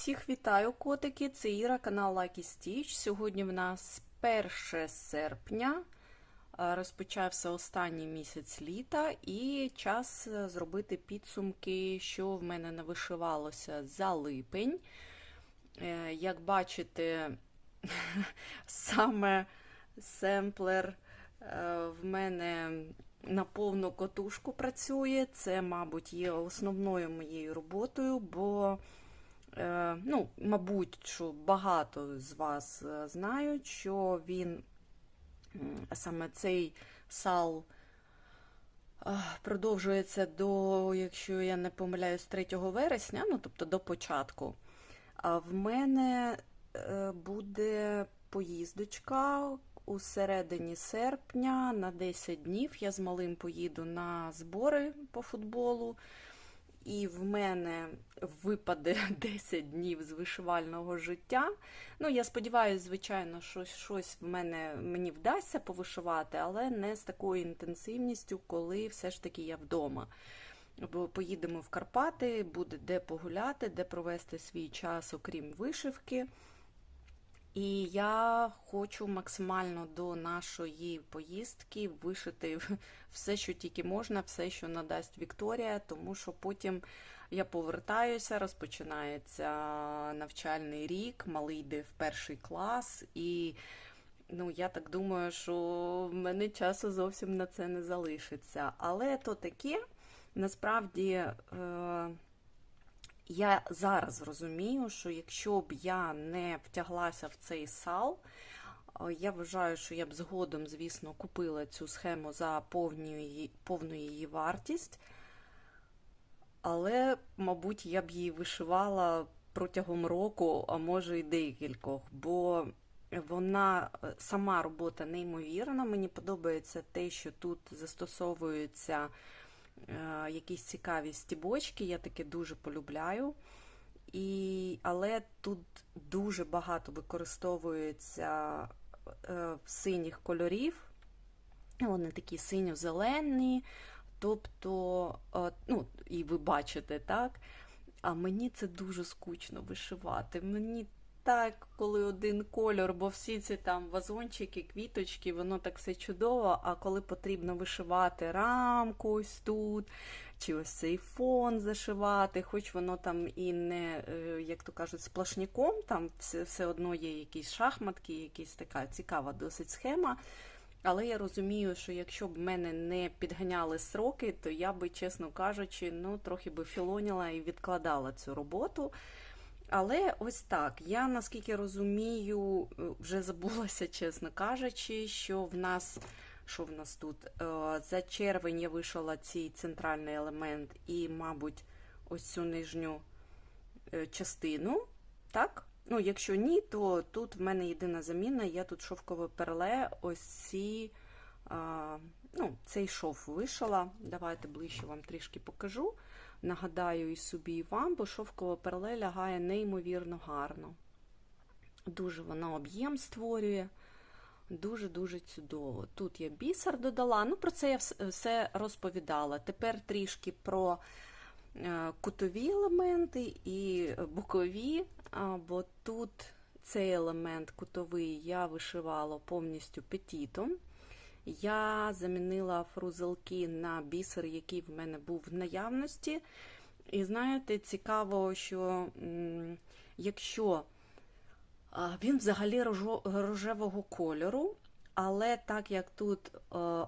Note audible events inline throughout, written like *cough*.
Всіх вітаю, котики! Це Іра, канал Lucky Stitch. Сьогодні в нас 1 серпня. Е, Розпочався останній місяць літа, і час е, зробити підсумки, що в мене не вишивалося за липень. Е, Як бачите, *laughs* саме семплер в мене на повну котушку працює. Це, мабуть, є основною моєю роботою, бо ну, мабуть, що багато з вас е, знають, що він саме цей сал е, продовжується до, якщо я не помиляюсь, 3 вересня, ну тобто до початку. А в мене е, буде поїздочка у середині серпня на 10 днів. Я з малим поїду на збори по футболу. І в мене випаде *laughs* 10 днів з вишивального життя. Ну, я сподіваюся, звичайно, що щось в мене мені вдасться повишивати, але не з такою інтенсивністю, коли все ж таки я вдома. Бо поїдемо в Карпати, буде де погуляти, де провести свій час, окрім вишивки. І я хочу максимально до нашої поїздки вишити *laughs* все, що тільки можна, все, що надасть Вікторія, тому що потім я повертаюся, розпочинається навчальний рік, малий йде в перший клас, і ну, я так думаю, що в мене часу зовсім на це не залишиться. Але то таке, насправді. Е- я зараз розумію, що якщо б я не втяглася в цей сал, я вважаю, що я б згодом, звісно, купила цю схему за повну її, повну її вартість, але, мабуть, я б її вишивала протягом року, а може і декількох, бо вона сама робота неймовірна. Мені подобається те, що тут застосовується якісь цікаві стібочки, я таке дуже полюбляю. І, Але тут дуже багато використовується е, синіх кольорів. Вони такі синьо-зелені, тобто, е, ну, і ви бачите, так? А мені це дуже скучно вишивати. Мені так, коли один кольор, бо всі ці там вазончики, квіточки, воно так все чудово. А коли потрібно вишивати рамку ось тут, чи ось цей фон зашивати, хоч воно там і не, е, як то кажуть, сплошняком, там все, все одно є якісь шахматки, якась така цікава досить схема. Але я розумію, що якщо б мене не підганяли сроки, то я би, чесно кажучи, ну трохи би філоніла і відкладала цю роботу. Але ось так, я наскільки розумію, вже забулася, *laughs* чесно кажучи, що в нас що в нас тут? За червень я вишила цей центральний елемент і, мабуть, ось цю нижню частину. Так? Ну, якщо ні, то тут в мене єдина заміна, я тут шовкове перле, ось ці, ну, цей шов вишила. Давайте ближче вам трішки покажу. Нагадаю і собі, і вам, бо шовкове перле лягає неймовірно гарно. Дуже воно об'єм створює. Дуже-дуже чудово. Тут я бісер додала. Ну, про це я все розповідала. Тепер трішки про кутові елементи і бокові, бо тут цей елемент кутовий я вишивала повністю петітом. Я замінила фрузелки на бісер, який в мене був в наявності. І знаєте, цікаво, що якщо він взагалі рожевого кольору, але так як тут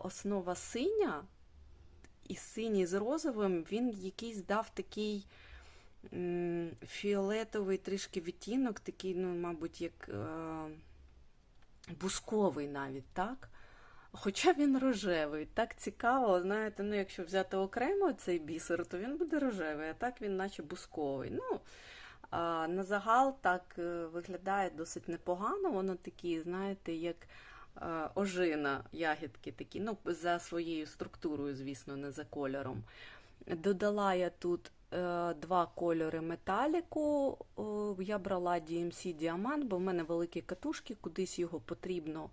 основа синя, і синій з розовим, він якийсь дав такий фіолетовий трішки відтінок, такий, ну, мабуть, як бусковий навіть, так? Хоча він рожевий, так цікаво, знаєте, ну якщо взяти окремо цей бісер, то він буде рожевий, а так він наче бусковий. Ну, а, На загал так е, виглядає досить непогано, воно такі, знаєте, як а, ожина ягідки, такі, ну, за своєю структурою, звісно, не за кольором. Додала я тут е, два кольори металіку. Я брала DMC діамант, бо в мене великі катушки, кудись його потрібно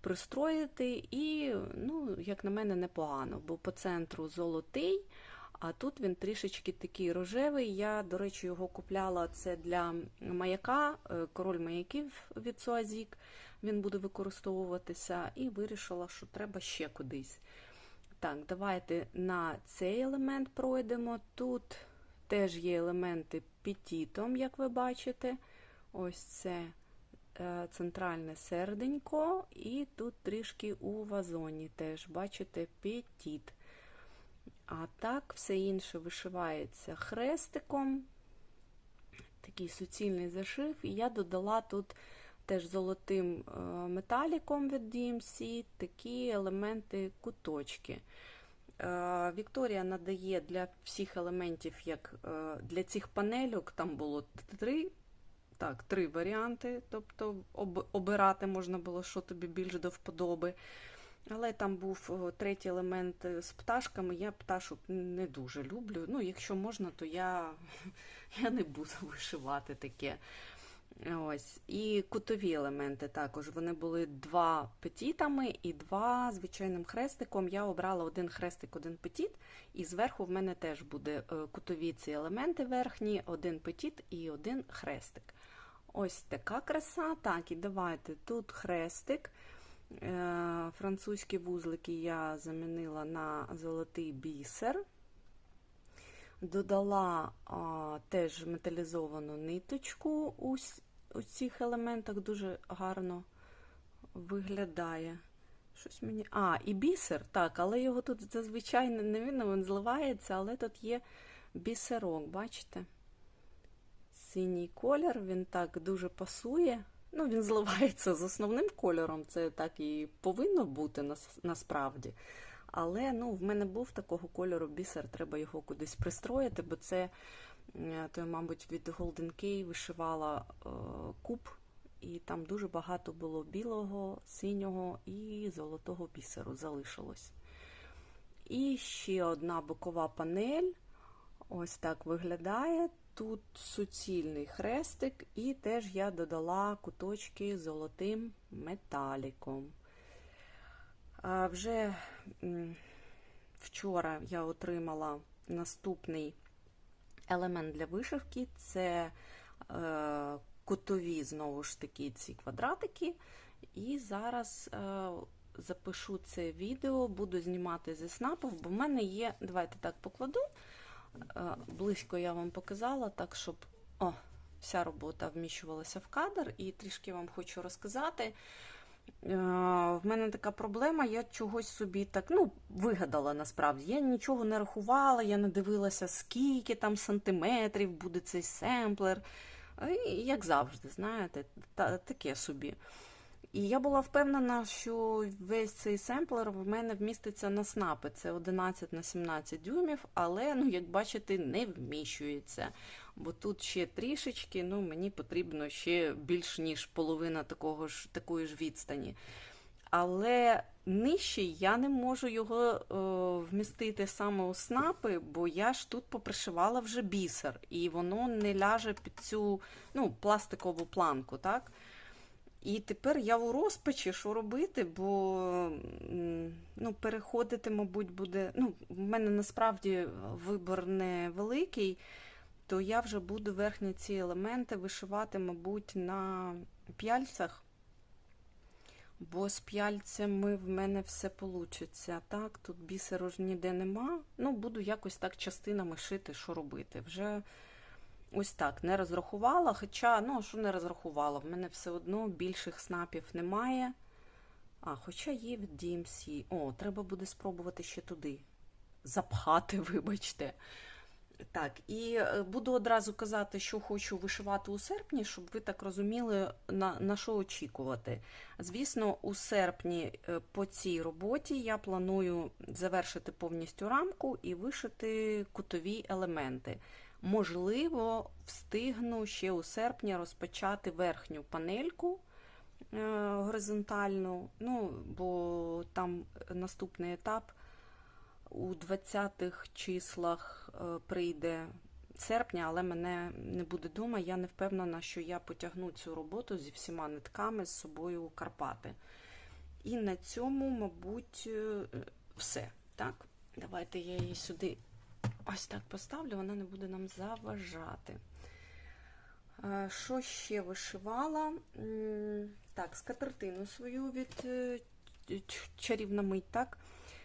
пристроїти, і, ну, як на мене, непогано, бо по центру золотий, А тут він трішечки такий рожевий. Я, до речі, його купляла це для маяка, е, король маяків від Суазік. Він буде використовуватися, і вирішила, що треба ще кудись. Так, давайте на цей елемент пройдемо. Тут теж є елементи петітом, як ви бачите. Ось це центральне серденько, і тут трішки у вазоні теж, бачите, петіт. А так, все інше вишивається хрестиком. Такий суцільний зашив. І я додала тут теж золотим е, металіком від DMC такі елементи куточки. Е, Вікторія надає для всіх елементів, як е, для цих панельок, там було три, так, три варіанти, тобто об, обирати можна було, що тобі більш до вподоби. Але там був третій елемент е, з пташками. Я пташок не дуже люблю. Ну, якщо можна, то я, *laughs* я не буду *laughs* вишивати таке. Ось. І кутові елементи також. Вони були два петітами і два звичайним хрестиком. Я обрала один хрестик, один петіт, і зверху в мене теж буде е, кутові ці елементи верхні, один петіт і один хрестик. Ось така краса. Так, і давайте тут хрестик. Е, Французькі вузлики я замінила на золотий бісер. Додала а, теж металізовану ниточку у, у цих елементах дуже гарно виглядає. Щось мені. А, і бісер, так, але його тут зазвичай не видно, він зливається, але тут є бісерок, бачите? Синій колір, він так дуже пасує. Ну, він зливається з основним кольором, це так і повинно бути нас- насправді. Але ну, в мене був такого кольору бісер, треба його кудись пристроїти, бо це, е, то мабуть, від Golden Key вишивала е, куб, і там дуже багато було білого, синього і золотого бісеру залишилось. І ще одна бокова панель. Ось так виглядає. Тут суцільний хрестик, і теж я додала куточки золотим металіком. А вже вчора я отримала наступний елемент для вишивки це е, кутові, знову ж таки, ці квадратики. І зараз е, запишу це відео, буду знімати зі снапів, бо в мене є. Давайте так покладу. Е, близько я вам показала, так щоб о, вся робота вміщувалася в кадр, і трішки вам хочу розказати. Е, В мене така проблема, я чогось собі так ну, вигадала насправді. Я нічого не рахувала, я не дивилася, скільки там сантиметрів буде цей семплер. І, як завжди, знаєте, та, таке собі. І я була впевнена, що весь цей семплер в мене вміститься на снапи. Це 11 на 17 дюймів, але, ну, як бачите, не вміщується. Бо тут ще трішечки, ну, мені потрібно ще більш ніж половина такого ж, такої ж відстані. Але нижче я не можу його е, вмістити саме у снапи, бо я ж тут попришивала вже бісер, і воно не ляже під цю ну, пластикову планку. так? І тепер я у розпачі, що робити, бо ну, переходити, мабуть, буде. Ну, в мене насправді вибор не великий, то я вже буду верхні ці елементи вишивати, мабуть, на п'яльцях. Бо з п'яльцями в мене все вийде. Так, тут бісеру ж ніде нема. Ну, буду якось так частинами шити, що робити. Вже ось так не розрахувала. Хоча, ну, що не розрахувала, в мене все одно більших снапів немає. А, хоча є від DMC. О, треба буде спробувати ще туди запхати, *laughs* вибачте. Так, і е, буду одразу казати, що хочу вишивати у серпні, щоб ви так розуміли, на, на що очікувати. Звісно, у серпні е, по цій роботі я планую завершити повністю рамку і вишити кутові елементи. Можливо, встигну ще у серпні розпочати верхню панельку е, горизонтальну, ну, бо там наступний етап у 20-х числах е, прийде серпня, але мене не буде вдома. Я не впевнена, що я потягну цю роботу зі всіма нитками з собою у Карпати. І на цьому, мабуть, е, все. Так, давайте я її сюди ось так поставлю, вона не буде нам заважати. Е, Що ще вишивала? Так, скатертину свою від е, чарівна мить, так?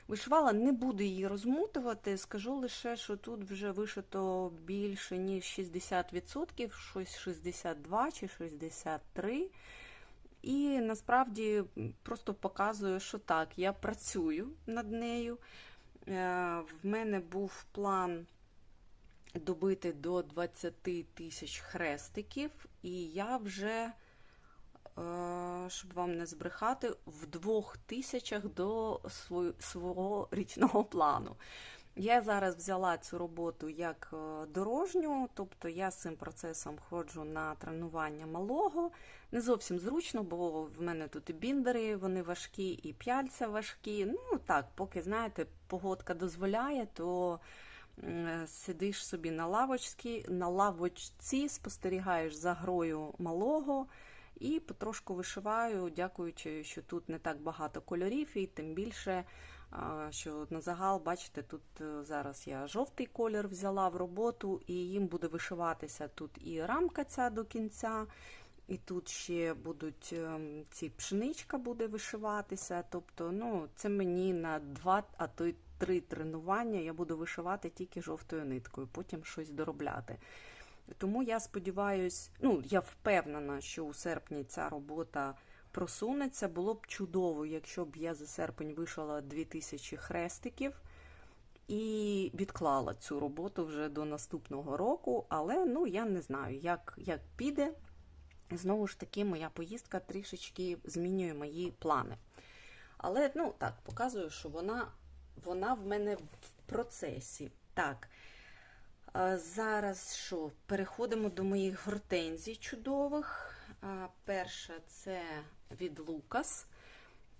Вишивала, не буду її розмутувати, скажу лише, що тут вже вишито більше, ніж 60%, щось 62 чи 63. І насправді просто показую, що так, я працюю над нею. Е, В мене був план добити до 20 тисяч хрестиків, і я вже, е, щоб вам не збрехати, в двох тисячах до свого, свого річного плану. Я зараз взяла цю роботу як е, дорожню, тобто я з цим процесом ходжу на тренування малого. Не зовсім зручно, бо в мене тут і біндери, вони важкі, і п'яльця важкі. Ну так, поки знаєте, погодка дозволяє, то сидиш собі на лавочці, на лавочці, спостерігаєш за грою малого. І потрошку вишиваю, дякуючи, що тут не так багато кольорів, і тим більше, що на загал, бачите, тут е, зараз я жовтий колір взяла в роботу, і їм буде вишиватися тут і рамка ця до кінця, і тут ще будуть ем, ці пшеничка буде вишиватися. Тобто, ну, це мені на два, а то й три тренування я буду вишивати тільки жовтою ниткою, потім щось доробляти. Тому я сподіваюся, ну я впевнена, що у серпні ця робота просунеться. Було б чудово, якщо б я за серпень вишила 2000 хрестиків і відклала цю роботу вже до наступного року. Але ну я не знаю, як, як піде. Знову ж таки, моя поїздка трішечки змінює мої плани. Але ну так, показую, що вона, вона в мене в процесі. Так. Зараз що? Переходимо до моїх гортензій чудових. Перша це від Лукас.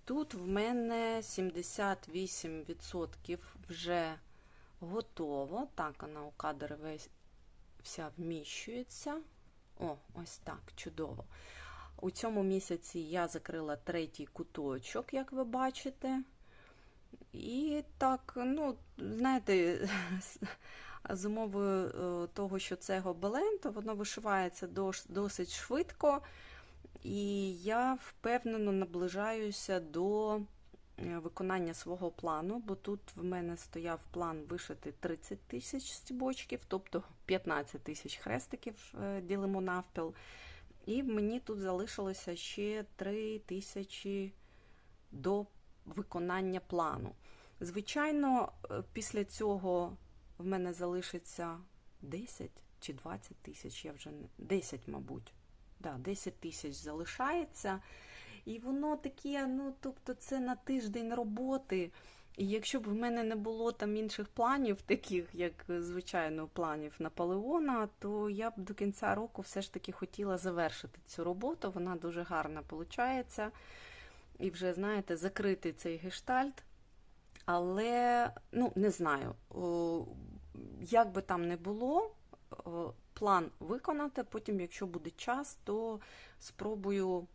Тут в мене 78% вже готово. Так, вона у кадр весь вся вміщується. О, ось так, чудово. У цьому місяці я закрила третій куточок, як ви бачите. І так, ну, знаєте, *laughs* з умовою е, того, що це гобелен, то воно вишивається досить швидко, і я впевнено наближаюся до е, виконання свого плану, бо тут в мене стояв план вишити 30 тисяч стібочків, тобто 15 тисяч хрестиків е, ділимо навпіл. І мені тут залишилося ще 3 тисячі до виконання плану. Звичайно, після цього в мене залишиться 10 чи 20 тисяч, я вже не 10, мабуть. Да, 10 тисяч залишається. І воно таке, ну, тобто, це на тиждень роботи. І якщо б в мене не було там інших планів, таких, як, звичайно, планів Наполеона, то я б до кінця року все ж таки хотіла завершити цю роботу. Вона дуже гарна виходить. І вже, знаєте, закрити цей гештальт. Але, ну, не знаю, як би там не було, план виконати. Потім, якщо буде час, то спробую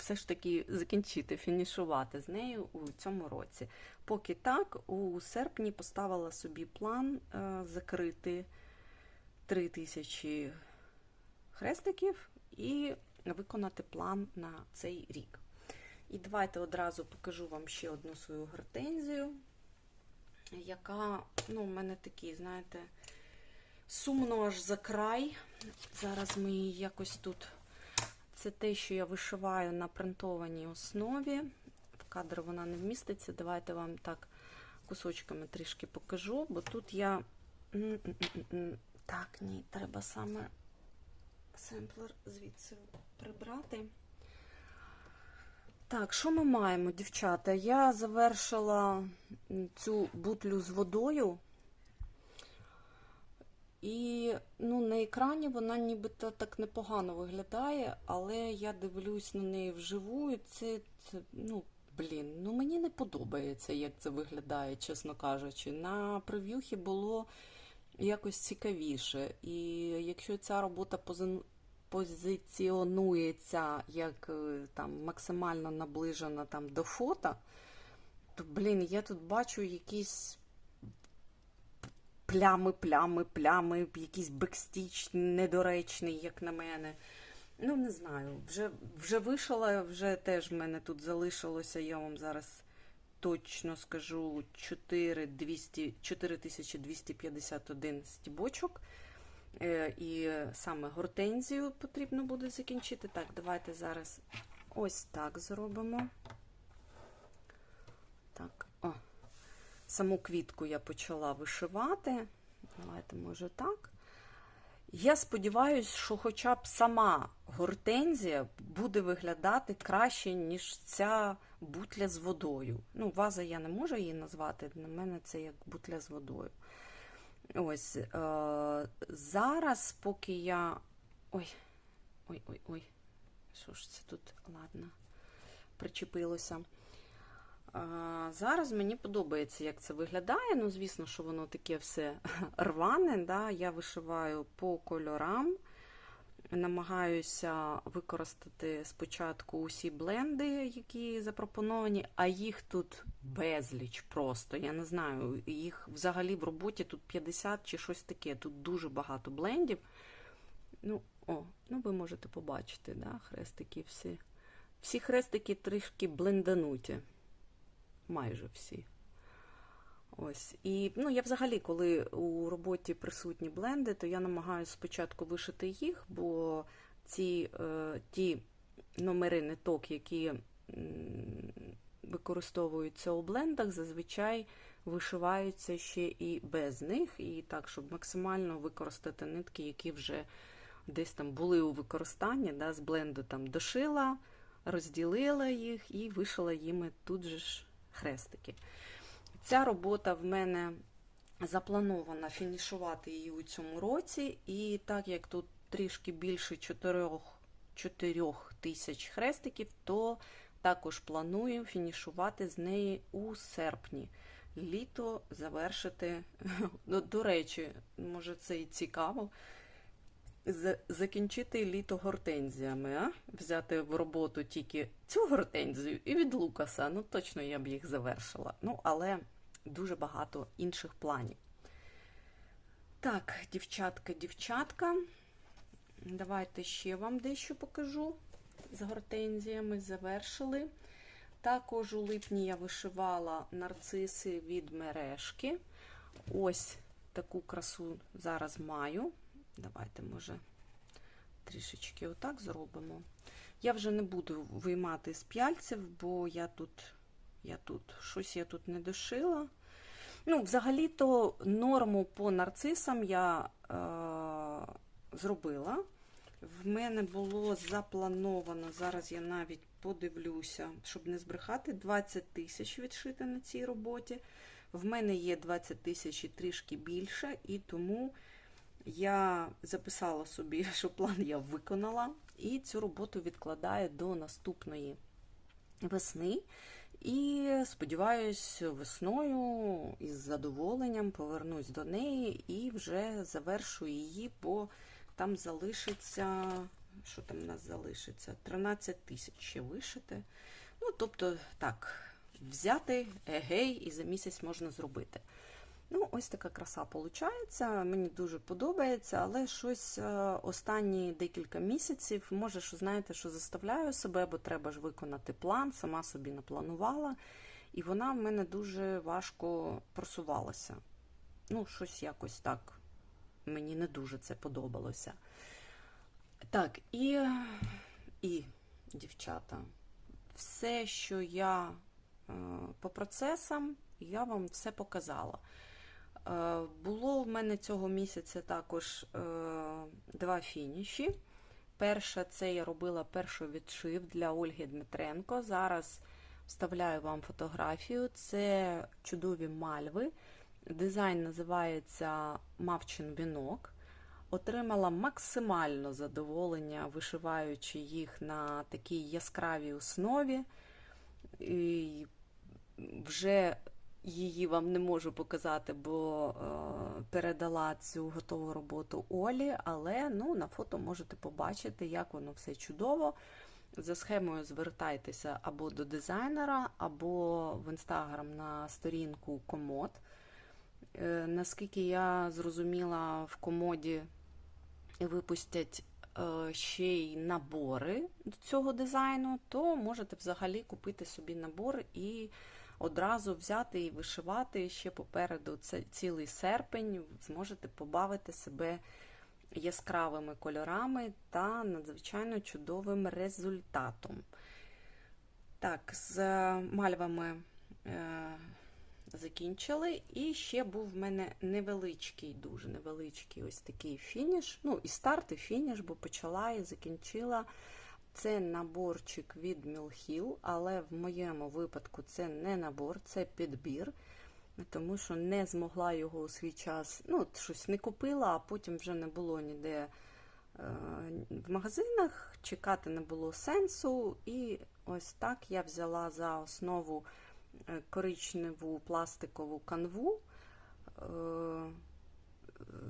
все ж таки закінчити, фінішувати з нею у цьому році. Поки так, у серпні поставила собі план е, закрити 3000 хрестиків і виконати план на цей рік. І давайте одразу покажу вам ще одну свою гортензію, яка, ну, у мене такі, знаєте, сумно аж за край. Зараз ми її якось тут. Це те, що я вишиваю на принтованій основі. В кадр вона не вміститься. Давайте вам так кусочками трішки покажу, бо тут я. Так, ні, треба саме семплер звідси прибрати. Так, що ми маємо, дівчата? Я завершила цю бутлю з водою. І ну, на екрані вона нібито так непогано виглядає, але я дивлюсь на неї вживу, і це, це ну, блін, ну мені не подобається, як це виглядає, чесно кажучи. На прев'юхі було якось цікавіше. І якщо ця робота позиціонується як е, там максимально наближена там до фото, то блін, я тут бачу якісь плями, плями, плями, якийсь бекстіч недоречний, як на мене. Ну, не знаю. Вже, вже вишила, вже теж в мене тут залишилося, я вам зараз точно скажу 4200, 4251 стібочок. Е, І саме гортензію потрібно буде закінчити. Так, давайте зараз ось так зробимо. Так, о. Саму квітку я почала вишивати. Давайте, може, так. Я сподіваюся, що хоча б сама гортензія буде виглядати краще, ніж ця бутля з водою. Ну, ваза я не можу її назвати, для мене це як бутля з водою. Ось е, зараз, поки я. Ой, ой-ой-ой, що ж це тут, ладно, причепилося. А, Зараз мені подобається, як це виглядає. Ну, звісно, що воно таке все *laughs* рване. Да? Я вишиваю по кольорам, намагаюся використати спочатку усі бленди, які запропоновані, а їх тут безліч просто. Я не знаю, їх взагалі в роботі тут 50 чи щось таке. Тут дуже багато блендів. Ну, о, ну ви можете побачити, да? хрестики всі. Всі хрестики трішки блендануті майже всі. Ось. І ну, я взагалі, коли у роботі присутні бленди, то я намагаюся спочатку вишити їх, бо ці е, ті номери ниток, які використовуються у блендах, зазвичай вишиваються ще і без них, і так, щоб максимально використати нитки, які вже десь там були у використанні, да, з бленду там дошила, розділила їх і вишила їми тут же ж хрестики. Ця робота в мене запланована фінішувати її у цьому році, і так як тут трішки більше 4, 4 тисяч хрестиків, то також планую фінішувати з неї у серпні. Літо завершити. *laughs* Ну, До речі, може це і цікаво. Закінчити літо гортензіями, а? взяти в роботу тільки цю гортензію і від Лукаса. Ну, точно я б їх завершила. Ну, але дуже багато інших планів. Так, дівчатка, дівчатка. Давайте ще вам дещо покажу. З гортензіями завершили. Також у липні я вишивала нарциси від мережки. Ось таку красу зараз маю. Давайте, може, трішечки отак зробимо. Я вже не буду виймати з п'яльців, бо я тут я тут щось я тут не дошила. Ну, Взагалі-то норму по нарцисам я е, зробила. В мене було заплановано, зараз я навіть подивлюся, щоб не збрехати, 20 тисяч відшити на цій роботі. В мене є 20 тисяч і трішки більше, і тому я записала собі, *laughs* що план я виконала, і цю роботу відкладаю до наступної весни. І сподіваюся, весною із задоволенням повернусь до неї і вже завершу її, бо там залишиться. Що там у нас залишиться? 13 тисяч ще вишити. Ну, тобто, так, взяти егей і за місяць можна зробити. Ну, ось така краса виходить. Мені дуже подобається, але щось е, останні декілька місяців, може, що знаєте, що заставляю себе, бо треба ж виконати план, сама собі напланувала, і вона в мене дуже важко просувалася. Ну, щось якось так. Мені не дуже це подобалося. Так, і, і дівчата, все, що я е, по процесам, я вам все показала. Е, було в мене цього місяця також е, два фініші. Перша це я робила перший відшив для Ольги Дмитренко. Зараз вставляю вам фотографію. Це чудові мальви. Дизайн називається Мавчин вінок. Отримала максимально задоволення, вишиваючи їх на такій яскравій основі. І Вже Її вам не можу показати, бо е, передала цю готову роботу Олі, але ну, на фото можете побачити, як воно все чудово. За схемою звертайтеся або до дизайнера, або в інстаграм на сторінку Комод. Е, Наскільки я зрозуміла, в комоді випустять е, ще й набори до цього дизайну, то можете взагалі купити собі набор і одразу взяти і вишивати ще попереду це цілий серпень. Зможете побавити себе яскравими кольорами та надзвичайно чудовим результатом. Так, з мальвами е, закінчили. І ще був в мене невеличкий, дуже невеличкий ось такий фініш. Ну, і старт, і фініш, бо почала і закінчила. Це наборчик від Мілхіл, але в моєму випадку це не набор, це підбір, тому що не змогла його у свій час, ну, щось не купила, а потім вже не було ніде е, в магазинах, чекати не було сенсу. І ось так я взяла за основу е, коричневу пластикову канву. Е,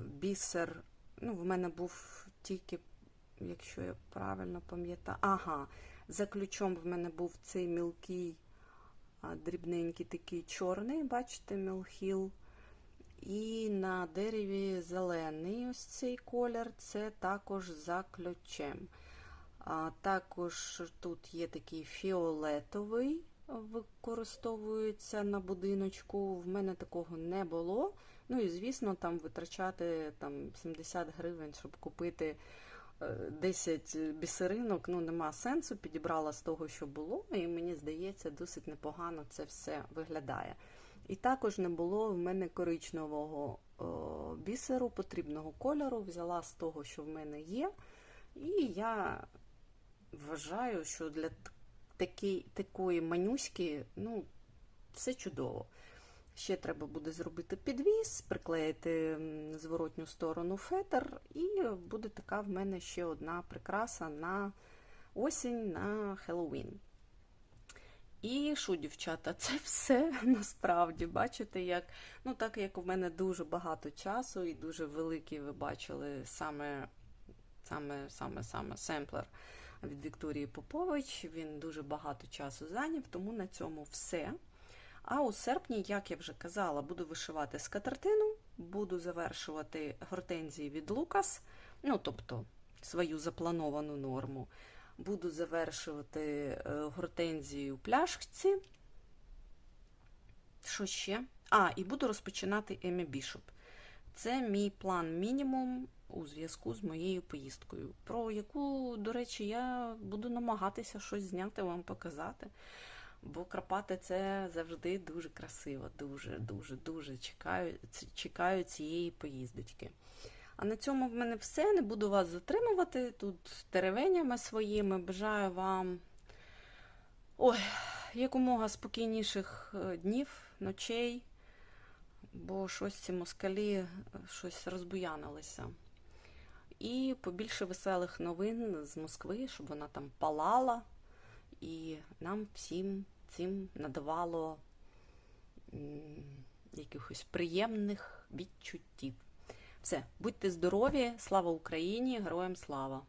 бісер, ну, в мене був тільки якщо я правильно пам'ятаю. Ага, за ключом в мене був цей мілкий, дрібненький такий чорний, бачите, мілхіл. І на дереві зелений ось цей колір, це також за ключем. А, Також тут є такий фіолетовий, використовується на будиночку. В мене такого не було. Ну і, звісно, там витрачати там, 70 гривень, щоб купити 10 бісеринок, ну нема сенсу, підібрала з того, що було, і мені здається, досить непогано це все виглядає. І також не було в мене коричневого о, бісеру, потрібного кольору, взяла з того, що в мене є. І я вважаю, що для такі, такої манюськи, ну, все чудово. Ще треба буде зробити підвіз, приклеїти зворотню сторону фетр, і буде така в мене ще одна прикраса на осінь на Хеллоуін. І що, дівчата, *laughs* це все насправді. Бачите, як ну так як у мене дуже багато часу і дуже великий, ви бачили саме саме, саме, саме семплер від Вікторії Попович. Він дуже багато часу зайняв, тому на цьому все. А у серпні, як я вже казала, буду вишивати скатертину, буду завершувати гортензії від Лукас, ну, тобто свою заплановану норму. Буду завершувати е, гортензію пляшці. Що ще? А, і буду розпочинати Емі Бішоп. Це мій план мінімум у зв'язку з моєю поїздкою, про яку, до речі, я буду намагатися щось зняти, вам показати. Бо Карпати це завжди дуже красиво, дуже, дуже, дуже чекаю, чекаю цієї поїздочки. А на цьому в мене все. Не буду вас затримувати тут теревенями своїми. Бажаю вам ой, якомога спокійніших е, днів, ночей, бо щось ці москалі е, щось розбуянилися. І побільше веселих новин з Москви, щоб вона там палала і нам всім цим надавало якихось приємних відчуттів. Все, будьте здорові, слава Україні, героям слава!